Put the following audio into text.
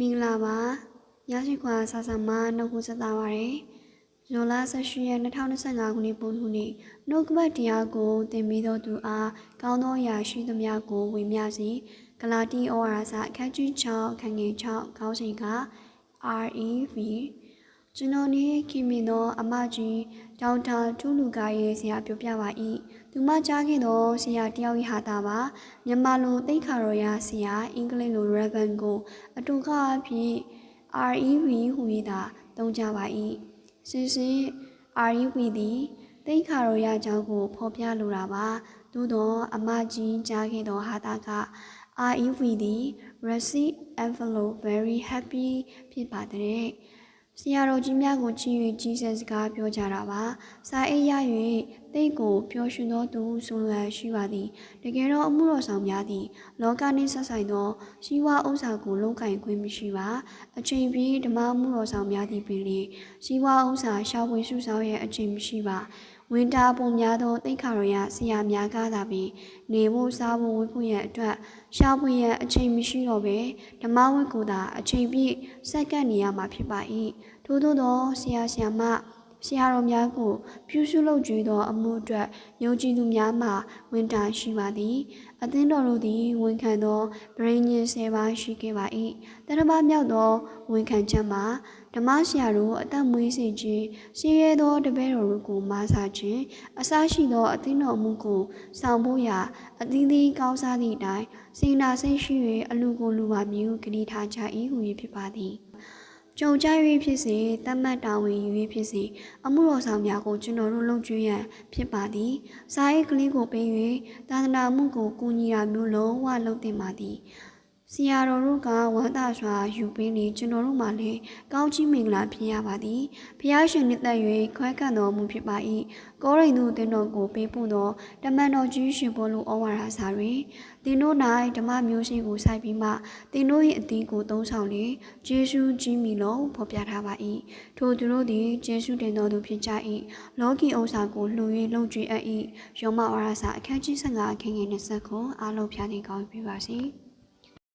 မင်္ဂလာပါရရှိခွာဆာဆာမနှုတ်ခွန်းဆက်တာပါတယ်ဇွန်လ18ရက်2025ခုနှစ်ပုံထုနေ့နှုတ်ကပတ်တရားကိုသင်ပြီးတော့သူအားကောင်းသောအရာရှိသမျှကိုဝေမျှစေဂလာတိဩဝါဒစာအခန်းကြီး6ခန်းငယ်6ခေါင်းစဉ်က REV ကျွန်တော်နေခင်မင်သောအမကြီးဒေါက်တာထူးလူကရဲ့ဆရာပြောပြပါ၏သူမကြားခဲ့သောဆရာတယောက်၏ဟာတာပါမြန်မာလိုသိခါရောရဆရာအင်္ဂလိပ်လို Raven ကိုအတူကားအဖြစ် REV ဟူ၍သာသုံးကြပါ၏စင်စင် REV သည်သိခါရောရအကြောင်းကိုဖော်ပြလိုတာပါသို့သောအမကြီးကြားခဲ့သောဟာတာက REV သည် receipt envelope very happy ဖြစ်ပါတဲ့ ဆရာတော်ကြီးများကိုချီး၍ကြီးစံစကားပြောကြတာပါ။စာအိပ်ရ၍တိတ်ကိုပျော်ရွှင်သောသူဆိုလိုရရှိပါသည်။တကယ်တော့အမှုတော်ဆောင်များသည် လောကနှင့်ဆက်ဆိုင်သောရှိဝဥစ္စာကိုလုံးကင်ခွင့်မရှိပါ။အချိန်ပြည့်ဓမ္မမှုတော်ဆောင်များသည်ပင်လေရှိဝဥစ္စာရှာဖွေစုဆောင်းရဲ့အချိန်မရှိပါ။ ဝင်တာပုံများသောတိတ်ခါရရဆရာများကားသာပြီးနေဖို့စားဖို့ဝတ်ဖို့ရန်အတွက်ရှာဖွေရန်အချိန်မရှိတော့ပဲဓမ္မဝတ်ကိုသာအချိန်ပြည့်စက္ကန့်နေရမှာဖြစ်ပါ၏ထို့သောသောဆရာဆရာမ ဆရာတော်များကိုပြုစုလုပ်ကြွေးသောအမှုအတွက်ယုံကြည်သူများမှဝန်တာရှိပါသည်အသင်းတော်တို့သည်ဝန်ခံသောဗြိဉ္ဉ်ဆယ်ပါးရှိခဲ့ပါ၏တရမမြောက်သောဝန်ခံချက်မှာဓမ္မဆရာတို့အသက်မွေးစေခြင်းရှင်းရဲသောတပည့်တော်တို့ကိုမာစာခြင်းအစရှိသောအသင်းတော်မှုကိုဆောင်ဖို့ရာအသီးသီးကောင်းစားသည့်အတိုင်းစေနာစိတ်ရှိ၍အလူကိုလူပါမြူဂတိထားကြ၏ဟူ၍ဖြစ်ပါသည် ကြုံကြ၍ဖြစ်စေတတ်မှတ်တာဝန်ယူ၍ဖြစ်စေအမှုတော်ဆောင်များကိုကျွန်တော်တို့လုံကျွေးရန်ဖြစ်ပါသည်စာရေးကလေးကိုပေး၍သာသနာမှုကိုကူညီရာမျိုးလုံးဝလုပ်တင်ပါသည် ဆရာတော်တို့ကဝမ်းသာစွာယူပေးနေကျွန်တော်တို့မှလည်းကောင်းချီးမင်္ဂလာဖြစ်ရပါသည်ဖျားရှင်နှစ်သက်၍ခွဲကန့်တော်မူဖြစ်ပါ၏ကောရိန္သုတင်တော်ကိုပေးပို့သောတမန်တော်ကြီးရှင်ဘောလူဩဝါဒစာတွင်တင်တို့၌ဓမ္မမျိုးရှိကိုစိုက်ပြီးမှတင်တို့၏အသီးကိုသုံးဆောင်လေဂျေရှုကြီးမီလုံးဖော်ပြထားပါ၏ထိုသူတို့သည်ဂျေရှုတင်တော်သူဖြစ်ကြ၏လောကီဥစ္စာကိုလှူ၍လုံကျွေးအပ်၏ယောမဩဝါဒစာအခန်းကြီး15အခန်းငယ်20ကိုအားလုံးဖြားသိကောင်းပြပါစေ။